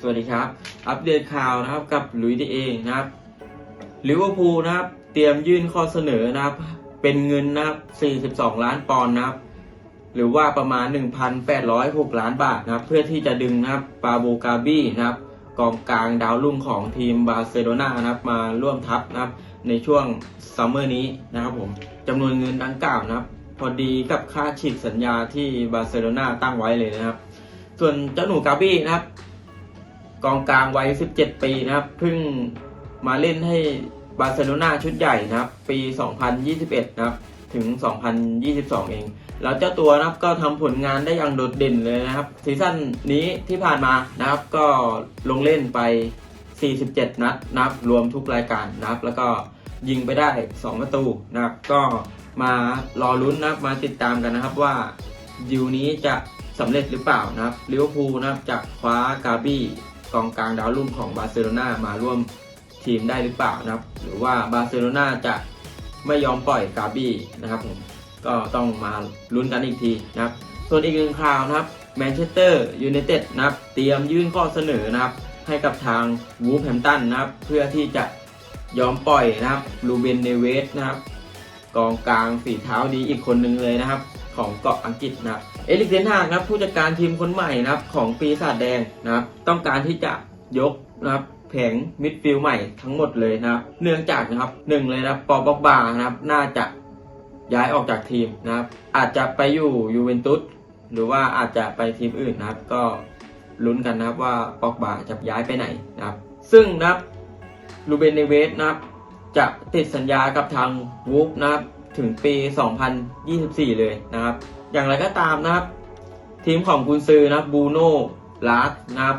สวัสดีครับ อัปเดตข่าวนะครับกับหลุยส์ดีเองนะครับลิเวอร์พูลนะครับ เตรียมยื่นข้อเสนอนะครับ เป็นเงินนะครับ 42 ล้านปอนด์นะครับ หรือว่าประมาณ 1,806 ล้านบาทนะครับ เพื่อที่จะดึงนะครับปาโบกาบี้นะครับกองกลางดาวรุ่งของทีมบาร์เซโลนานะครับ มาร่วมทัพนะครับ ในช่วงซัมเมอร์นี้นะครับผมจำนวนเงินดังกล่าวนะครับ พอดีกับค่าฉีกสัญญาที่บาร์เซโลนาตั้งไว้เลยนะครับ ส่วนเจ้าหนูกาบี้นะครับ กองกลางวัย 17 ปีนะครับเพิ่งมาเล่นให้บาร์เซโลนาชุดใหญ่นะครับ ปี 2021 นะครับ ถึง 2022 เอง แล้วเจ้าตัวนะครับก็ทำผลงานได้อย่างโดดเด่นเลยนะครับซีซั่นนี้ที่ผ่านมานะครับ ก็ลงเล่นไป 47 นัดนะครับ รวมทุกรายการนะครับ แล้วก็ยิงไปได้ 2 ประตูนะครับ ก็มารอลุ้นนะครับ มาติดตามกันนะครับว่าดิวนี้จะสำเร็จหรือเปล่านะครับลิเวอร์พูลนะครับจะคว้ากาบี้ กองกลางดาวรุ่งของบาร์เซโลนามาร่วมทีมได้หรือเปล่านะครับ หรือว่าบาร์เซโลนาจะไม่ยอมปล่อยกาบี้นะครับผมก็ต้องมาลุ้นกันอีกทีนะครับ ส่วนอีกหนึ่งข่าวนะครับแมนเชสเตอร์ยูไนเต็ดนะครับเตรียมยื่นข้อเสนอนะครับ ให้กับทางวูฟแฮมตันนะครับ เพื่อที่จะยอมปล่อยนะครับลูเบนเนเวสนะครับ กองกลางฝีเท้าดีอีกคนหนึ่งเลยนะครับ ของเกาะอังกฤษนะเอลิกเซนฮากนะครับผู้จัดการทีมคนใหม่นะครับของปีศาจแดงนะครับต้องการที่จะยกนะครับแผงมิดฟิลด์ใหม่ทั้งหมดเลยนะครับเนื่องจากนะครับหนึ่งเลยนะปอบอกบานะครับน่าจะย้ายออกจากทีมนะครับอาจจะไปอยู่ยูเวนตุสหรือว่าอาจจะไปทีมอื่นนะครับ ก็ลุ้นกันนะครับว่าปอกบาจะย้ายไปไหนนะครับ ซึ่งนะครับลูเบนเนเวสนะครับจะติดสัญญากับทางวูฟนะครับ ถึงปี 2024 เลยนะครับ อย่างไรก็ตามนะครับ ทีมของกุนซือนะบูโน่ลาสนะครับ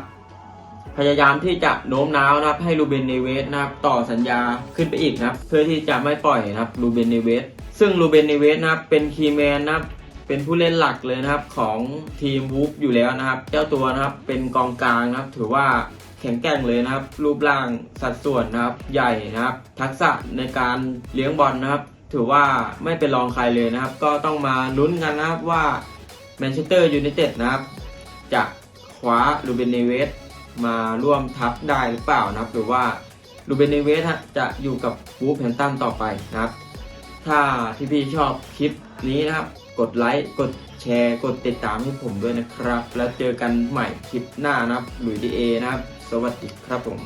พยายามที่จะโน้มน้าวนะครับให้ลูเบนเนเวสนะครับต่อสัญญาขึ้นไปอีกนะครับเพื่อที่จะไม่ปล่อยนะครับลูเบนเนเวสซึ่งลูเบนเนเวสนะครับเป็นคีย์แมนนะครับเป็นผู้เล่นหลักเลยนะครับของทีมวูฟอยู่แล้วนะครับ เจ้าตัวนะครับเป็นกองกลางนะครับถือว่าแข็งแกร่งเลยนะครับ รูปร่างสัดส่วนนะครับใหญ่นะครับ ทักษะในการเลี้ยงบอลนะครับ ถือว่าไม่เป็นรองใครเลยนะครับ ก็ต้องมาลุ้นกันนะครับว่าแมนเชสเตอร์ยูไนเต็ดนะครับ จะคว้าลูเบนเนเวสมาร่วมทัพได้หรือเปล่านะครับ หรือว่าลูเบนเนเวสฮะจะอยู่กับวูฟแฮมตันต่อไปนะครับ ถ้าพี่ๆชอบคลิปนี้นะครับ กดไลค์กดแชร์กดติดตามให้ผมด้วยนะครับ แล้วเจอกันใหม่คลิปหน้านะครับหลุยดีเอนะครับ สวัสดีครับผม